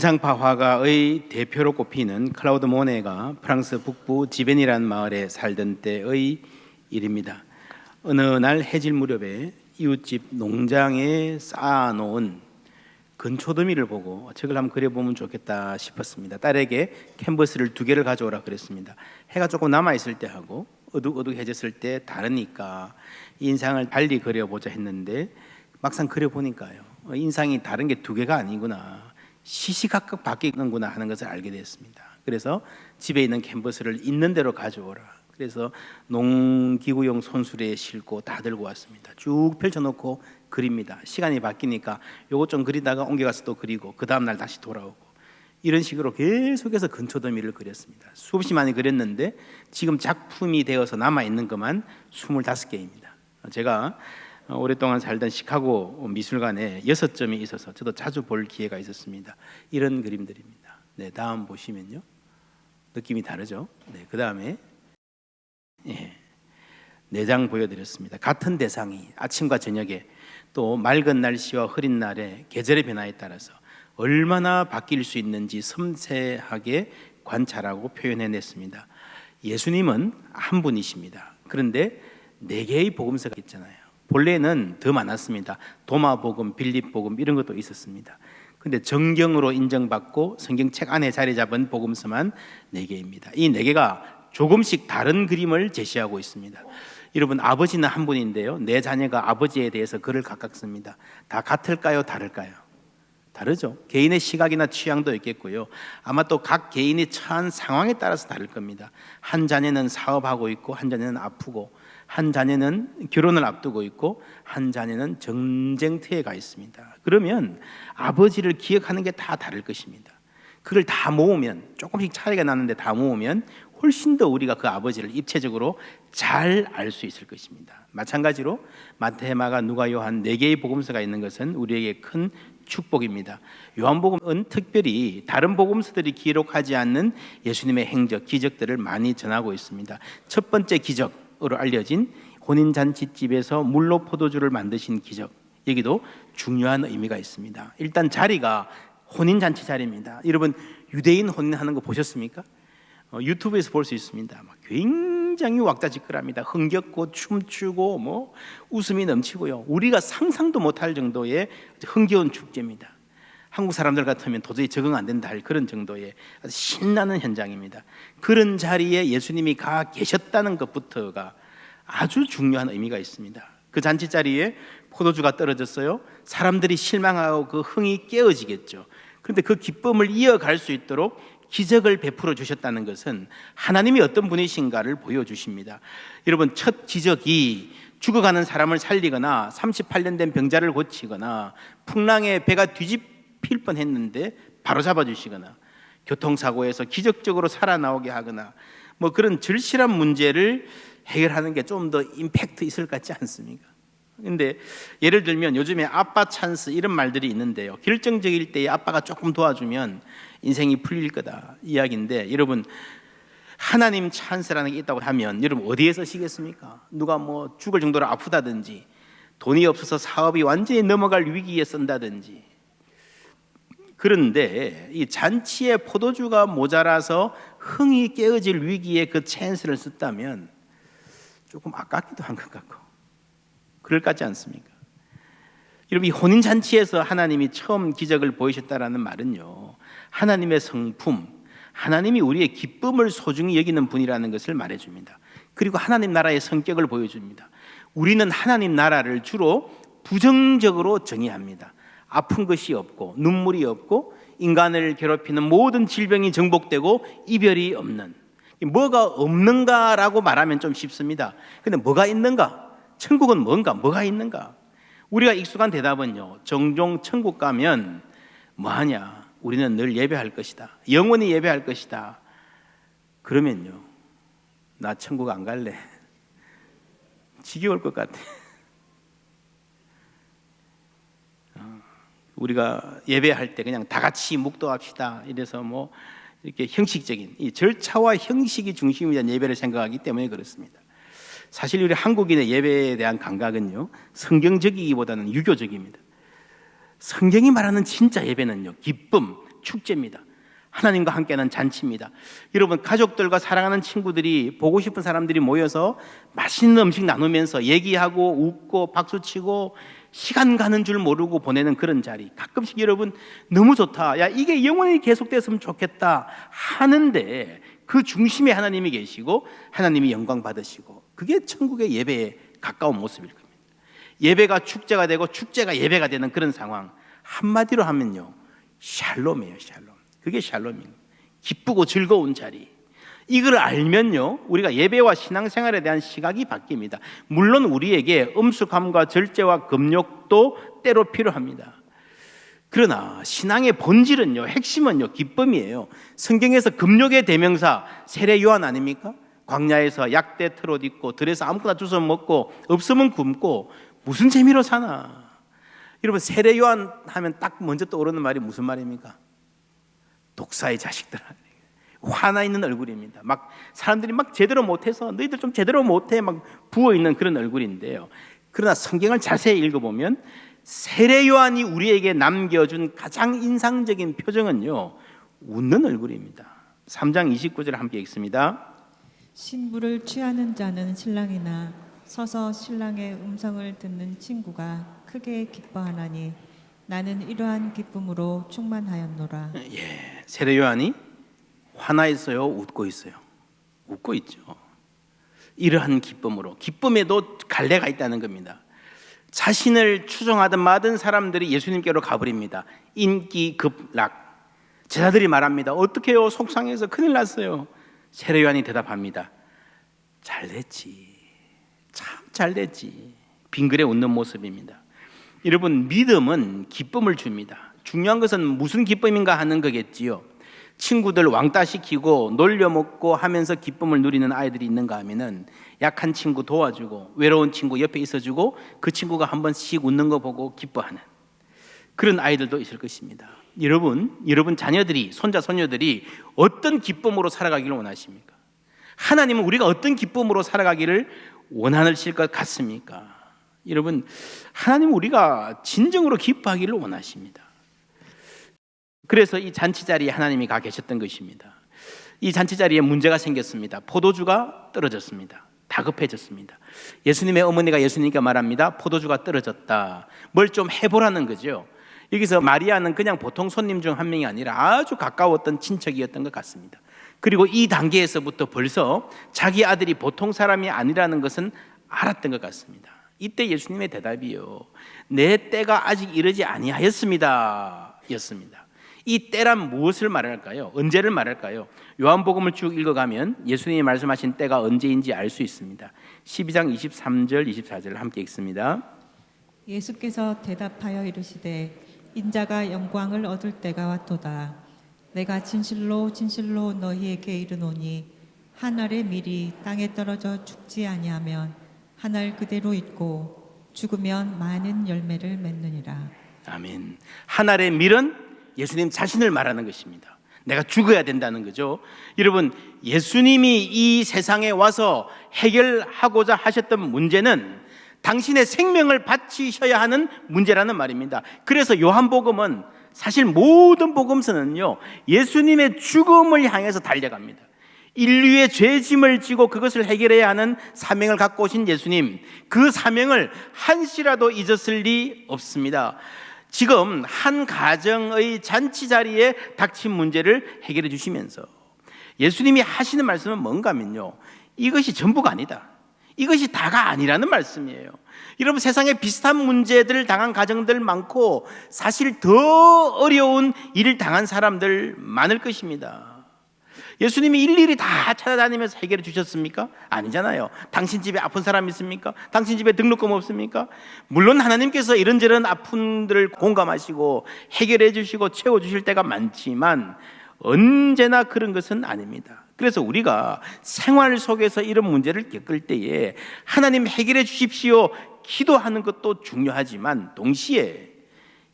인상파 화가의 대표로 꼽히는 클라우드 모네가 프랑스 북부 지벤이라는 마을에 살던 때의 일입니다. 어느 날 해질 무렵에 이웃집 농장에 쌓아놓은 근초더미를 보고 책을 한번 그려보면 좋겠다 싶었습니다. 딸에게 캔버스를 두 개를 가져오라 그랬습니다. 해가 조금 남아 있을 때 하고 어둑어둑해졌을 때 다르니까 인상을 달리 그려보자 했는데 막상 그려보니까요 어, 인상이 다른 게 두 개가 아니구나 시시각각 바뀌는구나 하는 것을 알게 됐습니다. 그래서 집에 있는 캔버스를 있는 대로 가져오라. 그래서 농기구용 손수레에 싣고 다 들고 왔습니다. 쭉 펼쳐놓고 그립니다. 시간이 바뀌니까 요것 좀 그리다가 옮겨가서 또 그리고 그 다음 날 다시 돌아오고 이런 식으로 계속해서 근초더미를 그렸습니다. 수없이 많이 그렸는데 지금 작품이 되어서 남아 있는 것만 25개입니다. 제가 오랫동안 살던 시카고 미술관에 여섯 점이 있어서 저도 자주 볼 기회가 있었습니다. 이런 그림들입니다. 네, 다음 보시면요. 느낌이 다르죠? 네, 그 다음에 예, 내장 보여드렸습니다. 같은 대상이 아침과 저녁에 또 맑은 날씨와 흐린 날에 계절의 변화에 따라서 얼마나 바뀔 수 있는지 섬세하게 관찰하고 표현해냈습니다. 예수님은 한 분이십니다. 그런데 네 개의 복음서가 있잖아요. 본래는 더 많았습니다. 도마복음, 빌립복음 이런 것도 있었습니다. 근데 정경으로 인정받고 성경책 안에 자리 잡은 복음서만 네 개입니다. 이 네 개가 조금씩 다른 그림을 제시하고 있습니다. 여러분 아버지는 한 분인데요. 내 자녀가 아버지에 대해서 글을 각각 씁니다. 다 같을까요? 다를까요? 다르죠. 개인의 시각이나 취향도 있겠고요. 아마 또 각 개인이 처한 상황에 따라서 다를 겁니다. 한 자녀는 사업하고 있고 한 자녀는 아프고 한 자녀는 결혼을 앞두고 있고 한 자녀는 정쟁터에 가 있습니다. 그러면 아버지를 기억하는 게 다 다를 것입니다. 그걸 다 모으면 조금씩 차이가 나는데 다 모으면 훨씬 더 우리가 그 아버지를 입체적으로 잘 알 수 있을 것입니다. 마찬가지로 마테마가 누가 요한 네 개의 복음서가 있는 것은 우리에게 큰 축복입니다. 요한복음은 특별히 다른 복음서들이 기록하지 않는 예수님의 행적, 기적들을 많이 전하고 있습니다. 첫 번째 기적 으로 알려진 혼인 잔치집에서 물로 포도주를 만드신 기적. 여기도 중요한 의미가 있습니다. 일단 자리가 혼인 잔치 자리입니다. 여러분 유대인 혼인하는 거 보셨습니까? 어, 유튜브에서 볼 수 있습니다. 굉장히 왁자지껄합니다. 흥겹고 춤추고 뭐 웃음이 넘치고요. 우리가 상상도 못할 정도의 흥겨운 축제입니다. 한국 사람들 같으면 도저히 적응 안 된다 할 그런 정도의 신나는 현장입니다. 그런 자리에 예수님이 가 계셨다는 것부터가 아주 중요한 의미가 있습니다. 그 잔치 자리에 포도주가 떨어졌어요. 사람들이 실망하고 그 흥이 깨어지겠죠. 그런데 그 기쁨을 이어갈 수 있도록 기적을 베풀어 주셨다는 것은 하나님이 어떤 분이신가를 보여주십니다. 여러분, 첫 기적이 죽어가는 사람을 살리거나 38년 된 병자를 고치거나 풍랑에 배가 뒤집 힐뻔 했는데 바로 잡아주시거나 교통사고에서 기적적으로 살아나오게 하거나 뭐 그런 절실한 문제를 해결하는 게 좀 더 임팩트 있을 것 같지 않습니까? 근데 예를 들면 요즘에 아빠 찬스 이런 말들이 있는데요. 결정적일 때에 아빠가 조금 도와주면 인생이 풀릴 거다 이야기인데 여러분 하나님 찬스라는 게 있다고 하면 여러분 어디에 서 시겠습니까? 누가 뭐 죽을 정도로 아프다든지 돈이 없어서 사업이 완전히 넘어갈 위기에 쓴다든지 그런데 이 잔치에 포도주가 모자라서 흥이 깨어질 위기에 그 찬스를 썼다면 조금 아깝기도 한 것 같고 그럴 것 같지 않습니까? 여러분 이 혼인 잔치에서 하나님이 처음 기적을 보이셨다라는 말은요. 하나님의 성품, 하나님이 우리의 기쁨을 소중히 여기는 분이라는 것을 말해 줍니다. 그리고 하나님 나라의 성격을 보여줍니다. 우리는 하나님 나라를 주로 부정적으로 정의합니다. 아픈 것이 없고 눈물이 없고 인간을 괴롭히는 모든 질병이 정복되고 이별이 없는 뭐가 없는가라고 말하면 좀 쉽습니다. 근데 뭐가 있는가? 천국은 뭔가? 뭐가 있는가? 우리가 익숙한 대답은요. 종종 천국 가면 뭐 하냐? 우리는 늘 예배할 것이다. 영원히 예배할 것이다. 그러면요. 나 천국 안 갈래. 지겨울 것 같아. 우리가 예배할 때 그냥 다 같이 묵도합시다. 이래서 뭐 이렇게 형식적인 이 절차와 형식이 중심이 된 예배를 생각하기 때문에 그렇습니다. 사실 우리 한국인의 예배에 대한 감각은요 성경적이기보다는 유교적입니다. 성경이 말하는 진짜 예배는요 기쁨, 축제입니다. 하나님과 함께하는 잔치입니다. 여러분 가족들과 사랑하는 친구들이 보고 싶은 사람들이 모여서 맛있는 음식 나누면서 얘기하고 웃고 박수치고 시간 가는 줄 모르고 보내는 그런 자리. 가끔씩 여러분 너무 좋다. 야 이게 영원히 계속됐으면 좋겠다 하는데 그 중심에 하나님이 계시고 하나님이 영광 받으시고 그게 천국의 예배에 가까운 모습일 겁니다. 예배가 축제가 되고 축제가 예배가 되는 그런 상황 한마디로 하면요 샬롬이에요 샬롬 그게 샬롬입니다 기쁘고 즐거운 자리 이걸 알면요 우리가 예배와 신앙생활에 대한 시각이 바뀝니다 물론 우리에게 엄숙함과 절제와 금욕도 때로 필요합니다 그러나 신앙의 본질은요 핵심은요 기쁨이에요 성경에서 금욕의 대명사 세례 요한 아닙니까? 광야에서 약대 트롯 입고 들에서 아무거나 주워 먹고 없으면 굶고 무슨 재미로 사나? 여러분 세례 요한 하면 딱 먼저 떠오르는 말이 무슨 말입니까? 독사의 자식들 화나 있는 얼굴입니다. 막 사람들이 막 제대로 못해서 너희들 좀 제대로 못해 막 부어 있는 그런 얼굴인데요. 그러나 성경을 자세히 읽어보면 세례 요한이 우리에게 남겨준 가장 인상적인 표정은요 웃는 얼굴입니다. 3장 29절 함께 읽습니다. 신부를 취하는 자는 신랑이나 서서 신랑의 음성을 듣는 친구가 크게 기뻐하나니 나는 이러한 기쁨으로 충만하였노라. 예, 세례 요한이 화나 있어요, 웃고 있어요. 웃고 있죠. 이러한 기쁨으로 기쁨에도 갈래가 있다는 겁니다. 자신을 추종하던 많은 사람들이 예수님께로 가버립니다. 인기 급락. 제자들이 말합니다. 어떻게요? 속상해서 큰일 났어요. 세례 요한이 대답합니다. 잘 됐지. 참 잘 됐지. 빙그레 웃는 모습입니다. 여러분 믿음은 기쁨을 줍니다. 중요한 것은 무슨 기쁨인가 하는 거겠지요. 친구들 왕따 시키고 놀려 먹고 하면서 기쁨을 누리는 아이들이 있는가 하면은 약한 친구 도와주고 외로운 친구 옆에 있어주고 그 친구가 한 번씩 웃는 거 보고 기뻐하는 그런 아이들도 있을 것입니다. 여러분, 여러분 자녀들이 손자 손녀들이 어떤 기쁨으로 살아가기를 원하십니까? 하나님은 우리가 어떤 기쁨으로 살아가기를 원하실 것 같습니까? 여러분, 하나님은 우리가 진정으로 기뻐하기를 원하십니다. 그래서 이 잔치 자리에 하나님이 가 계셨던 것입니다. 이 잔치 자리에 문제가 생겼습니다. 포도주가 떨어졌습니다. 다급해졌습니다. 예수님의 어머니가 예수님께 말합니다. 포도주가 떨어졌다. 뭘 좀 해보라는 거죠. 여기서 마리아는 그냥 보통 손님 중 한 명이 아니라 아주 가까웠던 친척이었던 것 같습니다. 그리고 이 단계에서부터 벌써 자기 아들이 보통 사람이 아니라는 것은 알았던 것 같습니다. 이때 예수님의 대답이요. 내 때가 아직 이르지 아니하였습니다. 였습니다. 이 때란 무엇을 말할까요? 언제를 말할까요? 요한복음을 쭉 읽어가면 예수님이 말씀하신 때가 언제인지 알 수 있습니다. 12장 23절, 24절 함께 읽습니다. 예수께서 대답하여 이르시되 인자가 영광을 얻을 때가 왔도다. 내가 진실로 진실로 너희에게 이르노니 한 알의 밀이 땅에 떨어져 죽지 아니하면 한 알 그대로 있고 죽으면 많은 열매를 맺느니라. 아멘. 하늘의 밀은 예수님 자신을 말하는 것입니다. 내가 죽어야 된다는 거죠. 여러분, 예수님이 이 세상에 와서 해결하고자 하셨던 문제는 당신의 생명을 바치셔야 하는 문제라는 말입니다. 그래서 요한복음은 사실 모든 복음서는요, 예수님의 죽음을 향해서 달려갑니다. 인류의 죄짐을 지고 그것을 해결해야 하는 사명을 갖고 오신 예수님, 그 사명을 한시라도 잊었을 리 없습니다. 지금 한 가정의 잔치 자리에 닥친 문제를 해결해 주시면서 예수님이 하시는 말씀은 뭔가 하면요. 이것이 전부가 아니다. 이것이 다가 아니라는 말씀이에요. 여러분 세상에 비슷한 문제들을 당한 가정들 많고 사실 더 어려운 일을 당한 사람들 많을 것입니다. 예수님이 일일이 다 찾아다니면서 해결해 주셨습니까? 아니잖아요. 당신 집에 아픈 사람 있습니까? 당신 집에 등록금 없습니까? 물론 하나님께서 이런저런 아픔들을 공감하시고 해결해 주시고 채워 주실 때가 많지만 언제나 그런 것은 아닙니다. 그래서 우리가 생활 속에서 이런 문제를 겪을 때에 하나님 해결해 주십시오 기도하는 것도 중요하지만 동시에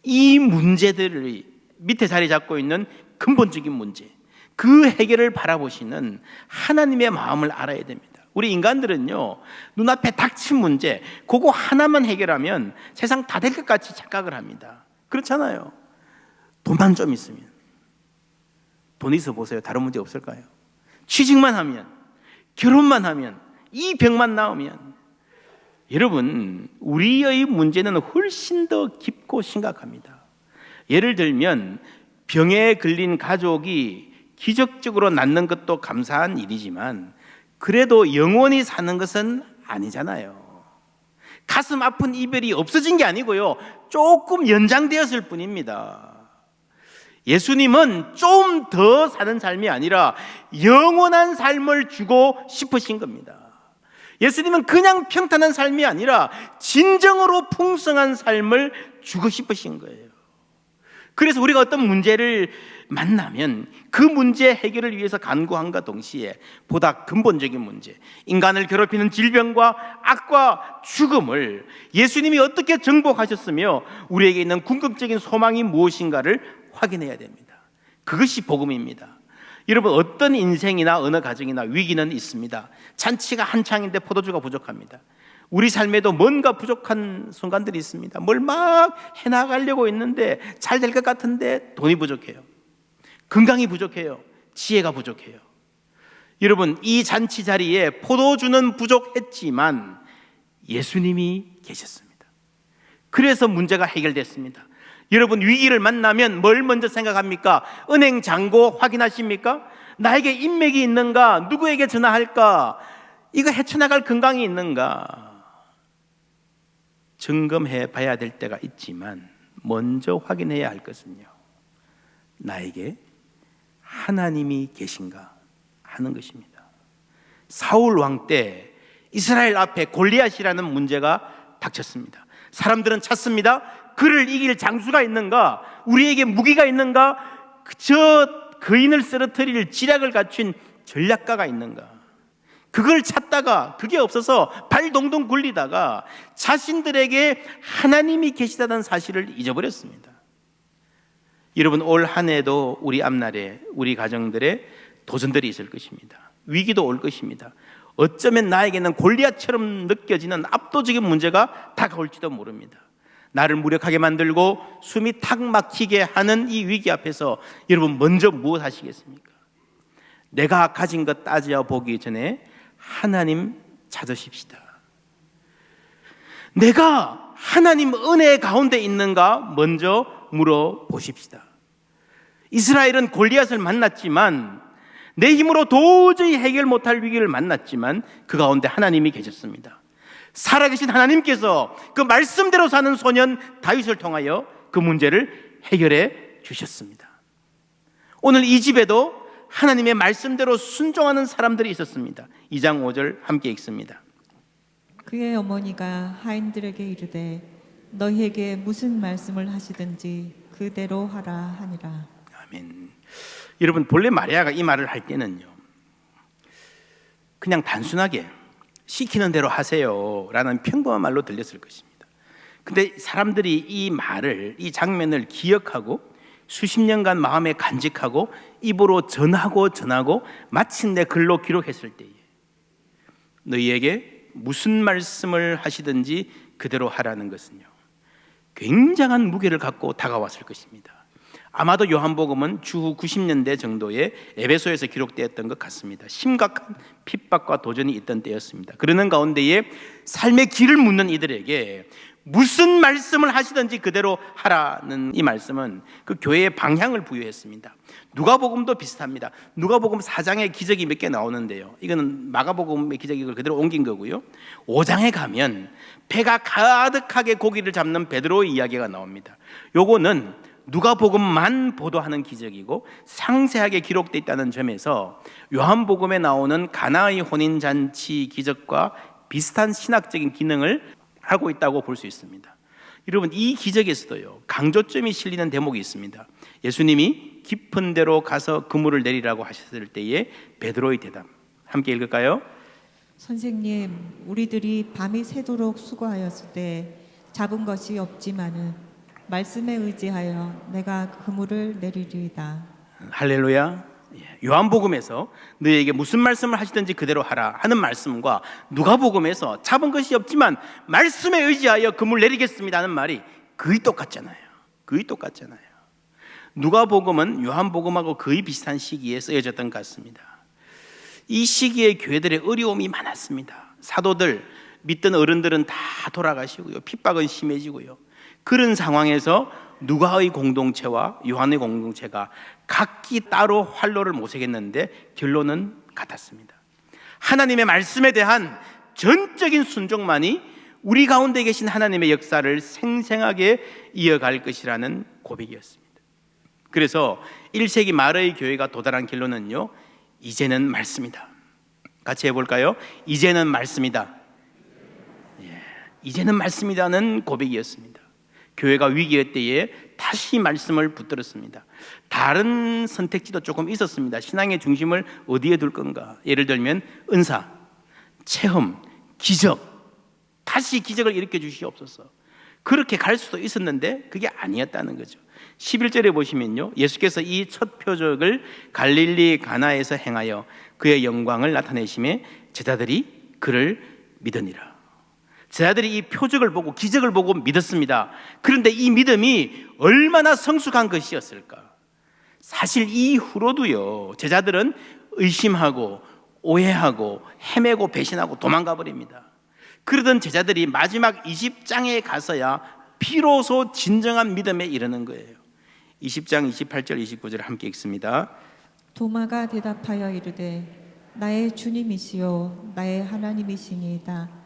이 문제들을 밑에 자리 잡고 있는 근본적인 문제 그 해결을 바라보시는 하나님의 마음을 알아야 됩니다. 우리 인간들은요, 눈앞에 닥친 문제, 그거 하나만 해결하면 세상 다 될 것 같이 착각을 합니다. 그렇잖아요. 돈만 좀 있으면. 돈 있어 보세요. 다른 문제 없을까요? 취직만 하면, 결혼만 하면, 이 병만 나오면, 여러분, 우리의 문제는 훨씬 더 깊고 심각합니다. 예를 들면, 병에 걸린 가족이 기적적으로 낫는 것도 감사한 일이지만, 그래도 영원히 사는 것은 아니잖아요. 가슴 아픈 이별이 없어진 게 아니고요. 조금 연장되었을 뿐입니다. 예수님은 좀 더 사는 삶이 아니라 영원한 삶을 주고 싶으신 겁니다. 예수님은 그냥 평탄한 삶이 아니라 진정으로 풍성한 삶을 주고 싶으신 거예요. 그래서 우리가 어떤 문제를 만나면 그 문제 해결을 위해서 간구함과 동시에 보다 근본적인 문제, 인간을 괴롭히는 질병과 악과 죽음을 예수님이 어떻게 정복하셨으며 우리에게 있는 궁극적인 소망이 무엇인가를 확인해야 됩니다. 그것이 복음입니다. 여러분 어떤 인생이나 어느 가정이나 위기는 있습니다. 잔치가 한창인데 포도주가 부족합니다. 우리 삶에도 뭔가 부족한 순간들이 있습니다. 뭘 막 해나가려고 했는데 잘 될 것 같은데 돈이 부족해요. 건강이 부족해요. 지혜가 부족해요. 여러분 이 잔치 자리에 포도주는 부족했지만 예수님이 계셨습니다. 그래서 문제가 해결됐습니다. 여러분 위기를 만나면 뭘 먼저 생각합니까? 은행 잔고 확인하십니까? 나에게 인맥이 있는가? 누구에게 전화할까? 이거 헤쳐나갈 건강이 있는가? 점검해 봐야 될 때가 있지만 먼저 확인해야 할 것은요. 나에게 하나님이 계신가 하는 것입니다. 사울 왕 때 이스라엘 앞에 골리앗이라는 문제가 닥쳤습니다. 사람들은 찾습니다. 그를 이길 장수가 있는가? 우리에게 무기가 있는가? 저 거인을 쓰러뜨릴 지략을 갖춘 전략가가 있는가? 그걸 찾다가 그게 없어서 발 동동 굴리다가 자신들에게 하나님이 계시다는 사실을 잊어버렸습니다. 여러분 올 한 해도 우리 앞날에 우리 가정들의 도전들이 있을 것입니다. 위기도 올 것입니다. 어쩌면 나에게는 골리앗처럼 느껴지는 압도적인 문제가 다가올지도 모릅니다. 나를 무력하게 만들고 숨이 탁 막히게 하는 이 위기 앞에서 여러분 먼저 무엇 하시겠습니까? 내가 가진 것 따져 보기 전에 하나님 찾으십시다. 내가 하나님 은혜 가운데 있는가 먼저 물어보십시다. 이스라엘은 골리앗을 만났지만 내 힘으로 도저히 해결 못할 위기를 만났지만 그 가운데 하나님이 계셨습니다. 살아계신 하나님께서 그 말씀대로 사는 소년 다윗을 통하여 그 문제를 해결해 주셨습니다. 오늘 이 집에도 하나님의 말씀대로 순종하는 사람들이 있었습니다. 2장 5절 함께 읽습니다. 그의 어머니가 하인들에게 이르되 너희에게 무슨 말씀을 하시든지 그대로 하라 하니라. 아멘. 여러분 본래 마리아가 이 말을 할 때는요. 그냥 단순하게 시키는 대로 하세요라는 평범한 말로 들렸을 것입니다. 근데 사람들이 이 말을 이 장면을 기억하고 수십 년간 마음에 간직하고 입으로 전하고 전하고 마침내 글로 기록했을 때에 너희에게 무슨 말씀을 하시든지 그대로 하라는 것은요. 굉장한 무게를 갖고 다가왔을 것입니다. 아마도 요한복음은 주후 90년대 정도에 에베소에서 기록되었던 것 같습니다. 심각한 핍박과 도전이 있던 때였습니다. 그러는 가운데에 삶의 길을 묻는 이들에게 무슨 말씀을 하시든지 그대로 하라는 이 말씀은 그 교회의 방향을 부여했습니다. 누가복음도 비슷합니다. 누가복음 4장에 기적이 몇 개 나오는데요. 이거는 마가복음의 기적이 걸 그대로 옮긴 거고요. 5장에 가면 배가 가득하게 고기를 잡는 베드로의 이야기가 나옵니다. 요거는 누가복음만 보도하는 기적이고 상세하게 기록되어 있다는 점에서 요한복음에 나오는 가나의 혼인 잔치 기적과 비슷한 신학적인 기능을 하고 있다고 볼 수 있습니다. 여러분 이 기적에서도요 강조점이 실리는 대목이 있습니다. 예수님이 깊은 데로 가서 그물을 내리라고 하셨을 때에 베드로의 대답 함께 읽을까요? 선생님, 우리들이 밤이 새도록 수고하였을 때 잡은 것이 없지만은 말씀에 의지하여 내가 그물을 내리리이다. 할렐루야. 예, 요한복음에서 너희에게 무슨 말씀을 하시든지 그대로 하라 하는 말씀과 누가복음에서 잡은 것이 없지만 말씀에 의지하여 금을 내리겠습니다 하는 말이 거의 똑같잖아요. 거의 똑같잖아요. 누가복음은 요한복음하고 거의 비슷한 시기에 쓰여졌던 것 같습니다. 이 시기에 교회들의 어려움이 많았습니다. 사도들, 믿던 어른들은 다 돌아가시고요. 핍박은 심해지고요. 그런 상황에서 누가의 공동체와 요한의 공동체가 각기 따로 활로를 모색했는데 결론은 같았습니다. 하나님의 말씀에 대한 전적인 순종만이 우리 가운데 계신 하나님의 역사를 생생하게 이어갈 것이라는 고백이었습니다. 그래서 1세기 말의 교회가 도달한 결론은요, 이제는 말씀이다. 같이 해볼까요? 이제는 말씀이다. 예, 이제는 말씀이다는 고백이었습니다. 교회가 위기의 때에 다시 말씀을 붙들었습니다. 다른 선택지도 조금 있었습니다. 신앙의 중심을 어디에 둘 건가? 예를 들면 은사, 체험, 기적, 다시 기적을 일으켜 주시옵소서. 그렇게 갈 수도 있었는데 그게 아니었다는 거죠. 11절에 보시면요. 예수께서 이 첫 표적을 갈릴리 가나에서 행하여 그의 영광을 나타내심에 제자들이 그를 믿으니라. 제자들이 이 표적을 보고 기적을 보고 믿었습니다. 그런데 이 믿음이 얼마나 성숙한 것이었을까? 사실 이후로도요. 제자들은 의심하고 오해하고 헤매고 배신하고 도망가 버립니다. 그러던 제자들이 마지막 20장에 가서야 비로소 진정한 믿음에 이르는 거예요. 20장 28절 29절 함께 읽습니다. 도마가 대답하여 이르되 나의 주님이시요 나의 하나님이시니이다.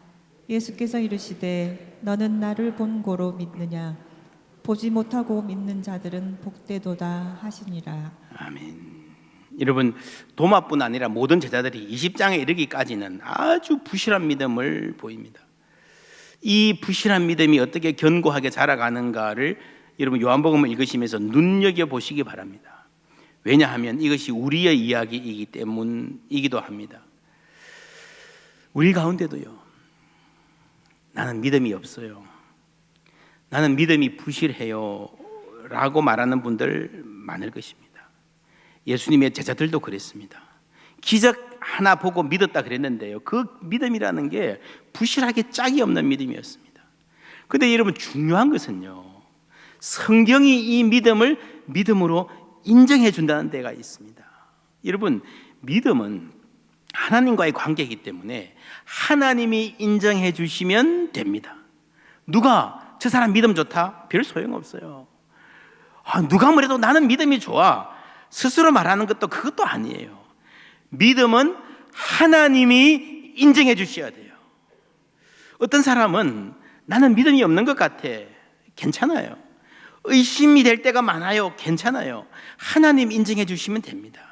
예수께서 이르시되 너는 나를 본 고로 믿느냐 보지 못하고 믿는 자들은 복되도다 하시니라. 아멘. 여러분 도마뿐 아니라 모든 제자들이 20장에 이르기까지는 아주 부실한 믿음을 보입니다. 이 부실한 믿음이 어떻게 견고하게 자라가는가를 여러분 요한복음을 읽으시면서 눈여겨 보시기 바랍니다. 왜냐하면 이것이 우리의 이야기이기 때문이기도 합니다. 우리 가운데도요. 나는 믿음이 없어요. 나는 믿음이 부실해요. 라고 말하는 분들 많을 것입니다. 예수님의 제자들도 그랬습니다. 기적 하나 보고 믿었다 그랬는데요. 그 믿음이라는 게 부실하게 짝이 없는 믿음이었습니다. 근데 여러분 중요한 것은요. 성경이 이 믿음을 믿음으로 인정해 준다는 데가 있습니다. 여러분, 믿음은 하나님과의 관계이기 때문에 하나님이 인정해 주시면 됩니다. 누가 저 사람 믿음 좋다? 별 소용 없어요. 아, 누가 뭐래도 나는 믿음이 좋아. 스스로 말하는 것도 그것도 아니에요. 믿음은 하나님이 인정해 주셔야 돼요. 어떤 사람은 나는 믿음이 없는 것 같아. 괜찮아요. 의심이 될 때가 많아요. 괜찮아요. 하나님 인정해 주시면 됩니다.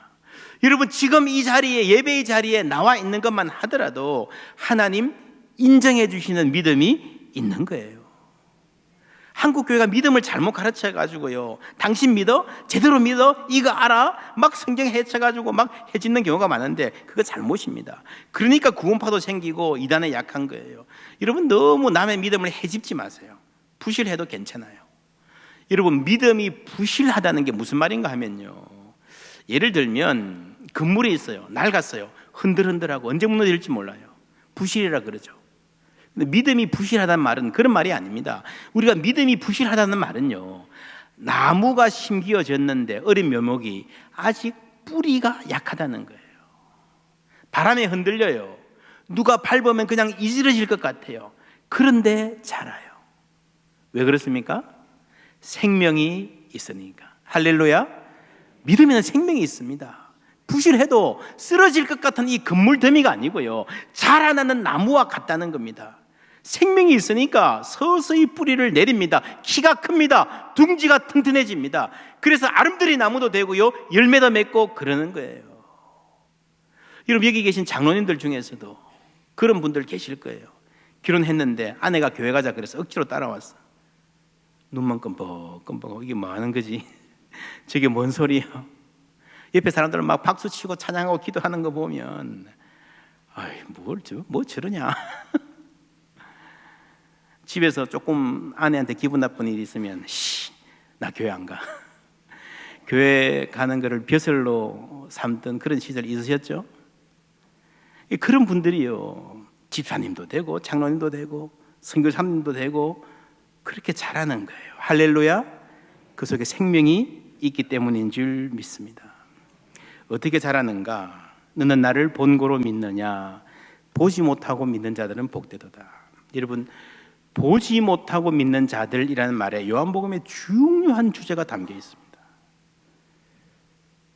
여러분, 지금 이 자리에, 예배의 자리에 나와 있는 것만 하더라도 하나님 인정해 주시는 믿음이 있는 거예요. 한국 교회가 믿음을 잘못 가르쳐 가지고요. 당신 믿어? 제대로 믿어? 이거 알아? 막 성경 해쳐 가지고 막 해짓는 경우가 많은데 그거 잘못입니다. 그러니까 구원파도 생기고 이단에 약한 거예요. 여러분 너무 남의 믿음을 해집지 마세요. 부실해도 괜찮아요. 여러분 믿음이 부실하다는 게 무슨 말인가 하면요. 예를 들면 건물이 있어요. 낡았어요. 흔들흔들하고 언제 무너질지 몰라요. 부실이라 그러죠. 근데 믿음이 부실하다는 말은 그런 말이 아닙니다. 우리가 믿음이 부실하다는 말은요. 나무가 심기어졌는데 어린 묘목이 아직 뿌리가 약하다는 거예요. 바람에 흔들려요. 누가 밟으면 그냥 이지러질 것 같아요. 그런데 자라요. 왜 그렇습니까? 생명이 있으니까. 할렐루야. 믿음에는 생명이 있습니다. 부실해도 쓰러질 것 같은 이 건물 더미가 아니고요. 자라나는 나무와 같다는 겁니다. 생명이 있으니까 서서히 뿌리를 내립니다. 키가 큽니다. 둥지가 튼튼해집니다. 그래서 아름드리 나무도 되고요. 열매도 맺고 그러는 거예요. 여러분 여기 계신 장로님들 중에서도 그런 분들 계실 거예요. 결혼했는데 아내가 교회 가자 그래서 억지로 따라왔어. 눈만 끔뻑끔뻑 이게 뭐 하는 거지? 저게 뭔 소리야? 옆에 사람들은 막 박수 치고 찬양하고 기도하는 거 보면 아이 뭘 저, 뭐 저러냐? 집에서 조금 아내한테 기분 나쁜 일이 있으면 씨, 나 교회 안 가. 교회 가는 거를 벼슬로 삼던 그런 시절 있으셨죠? 그런 분들이요. 집사님도 되고 장로님도 되고 선교사님도 되고 그렇게 잘하는 거예요. 할렐루야. 그 속에 생명이 있기 때문인 줄 믿습니다. 어떻게 자라는가? 너는 나를 본고로 믿느냐? 보지 못하고 믿는 자들은 복되도다. 여러분 보지 못하고 믿는 자들이라는 말에 요한복음에 중요한 주제가 담겨 있습니다.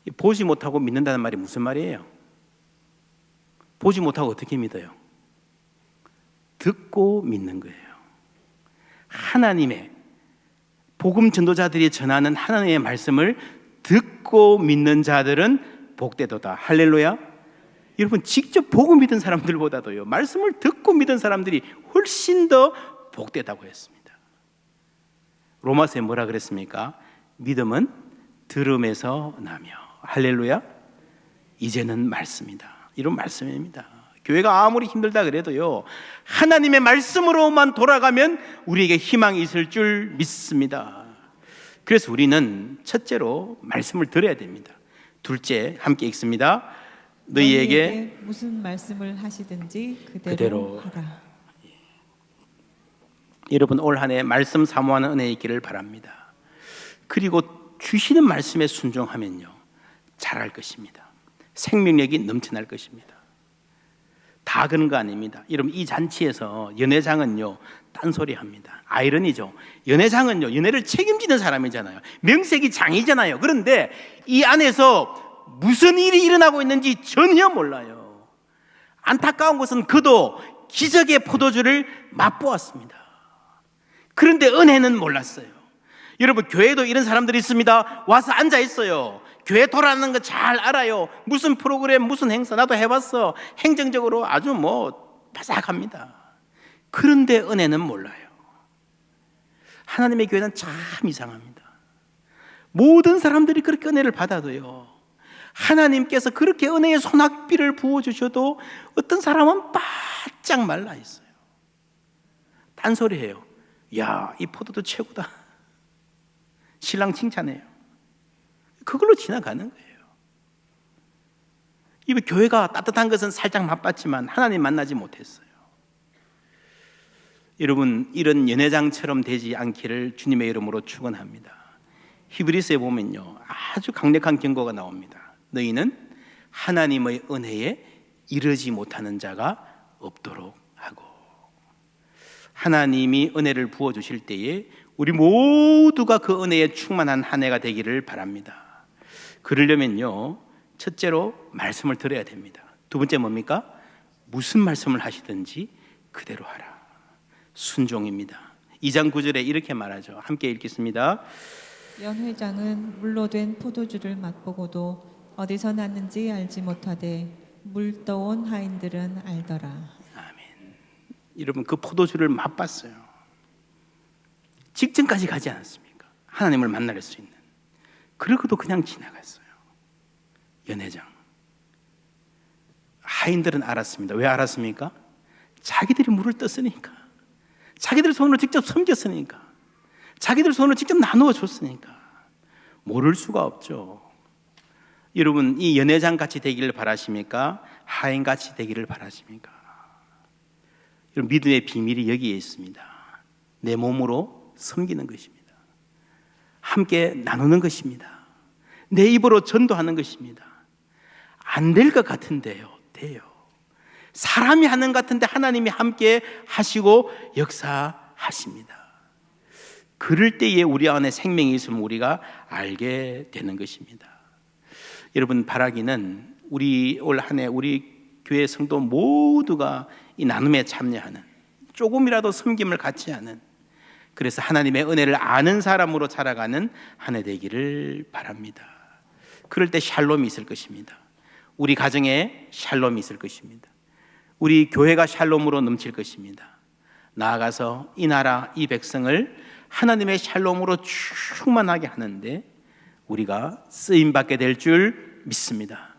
이 보지 못하고 믿는다는 말이 무슨 말이에요? 보지 못하고 어떻게 믿어요? 듣고 믿는 거예요. 하나님의 복음 전도자들이 전하는 하나님의 말씀을 듣고 믿는 자들은 복되도다. 할렐루야. 여러분 직접 보고 믿은 사람들보다도요. 말씀을 듣고 믿은 사람들이 훨씬 더 복되다고 했습니다. 로마서에 뭐라 그랬습니까? 믿음은 들음에서 나며 할렐루야. 이제는 말씀이다. 이런 말씀입니다. 교회가 아무리 힘들다 그래도요. 하나님의 말씀으로만 돌아가면 우리에게 희망이 있을 줄 믿습니다. 그래서 우리는 첫째로 말씀을 들어야 됩니다. 둘째 함께 읽습니다. 너희에게 무슨 말씀을 하시든지 그대로, 그대로 하라. 여러분 올 한해 말씀 사모하는 은혜 있기를 바랍니다. 그리고 주시는 말씀에 순종하면요 잘할 것입니다. 생명력이 넘쳐날 것입니다. 다 그런 거 아닙니다. 여러분 이 잔치에서 연회장은요 딴소리 합니다. 아이러니죠. 연회장은요 연회를 책임지는 사람이잖아요. 명색이 장이잖아요. 그런데 이 안에서 무슨 일이 일어나고 있는지 전혀 몰라요. 안타까운 것은 그도 기적의 포도주를 맛보았습니다. 그런데 은혜는 몰랐어요. 여러분 교회도 이런 사람들이 있습니다. 와서 앉아 있어요. 교회 돌아가는 거 잘 알아요. 무슨 프로그램, 무슨 행사 나도 해봤어. 행정적으로 아주 뭐 바삭합니다. 그런데 은혜는 몰라요. 하나님의 교회는 참 이상합니다. 모든 사람들이 그렇게 은혜를 받아도요. 하나님께서 그렇게 은혜의 소낙비를 부어주셔도 어떤 사람은 바짝 말라 있어요. 딴소리 해요. 야, 이 포도도 최고다. 신랑 칭찬해요. 그걸로 지나가는 거예요. 이 교회가 따뜻한 것은 살짝 맛봤지만 하나님 만나지 못했어요. 여러분 이런 연회장처럼 되지 않기를 주님의 이름으로 축원합니다. 히브리스에 보면요 아주 강력한 경고가 나옵니다. 너희는 하나님의 은혜에 이르지 못하는 자가 없도록 하고 하나님이 은혜를 부어 주실 때에 우리 모두가 그 은혜에 충만한 한 해가 되기를 바랍니다. 그러려면요 첫째로 말씀을 들어야 됩니다. 두 번째 뭡니까? 무슨 말씀을 하시든지 그대로 하라. 순종입니다. 2장 9절에 이렇게 말하죠. 함께 읽겠습니다. 연 회장은 물로 된 포도주를 맛보고도 어디서 났는지 알지 못하되 물 떠온 하인들은 알더라. 아멘. 여러분 그 포도주를 맛봤어요. 직전까지 가지 않았습니까? 하나님을 만날 수 있는. 그러고도 그냥 지나갔어요. 연회장. 하인들은 알았습니다. 왜 알았습니까? 자기들이 물을 떴으니까. 자기들 손으로 직접 섬겼으니까. 자기들 손으로 직접 나누어 줬으니까. 모를 수가 없죠. 여러분 이 연회장 같이 되기를 바라십니까? 하인 같이 되기를 바라십니까? 여러분 믿음의 비밀이 여기에 있습니다. 내 몸으로 섬기는 것입니다. 함께 나누는 것입니다. 내 입으로 전도하는 것입니다. 안 될 것 같은데요. 돼요. 사람이 하는 것 같은데 하나님이 함께 하시고 역사하십니다. 그럴 때에 우리 안에 생명이 있으면 우리가 알게 되는 것입니다. 여러분 바라기는 우리 올 한 해 우리 교회 성도 모두가 이 나눔에 참여하는 조금이라도 섬김을 같이 하는 그래서 하나님의 은혜를 아는 사람으로 살아가는 한 해 되기를 바랍니다. 그럴 때 샬롬이 있을 것입니다. 우리 가정에 샬롬이 있을 것입니다. 우리 교회가 샬롬으로 넘칠 것입니다. 나아가서 이 나라, 이 백성을 하나님의 샬롬으로 충만하게 하는데 우리가 쓰임 받게 될 줄 믿습니다.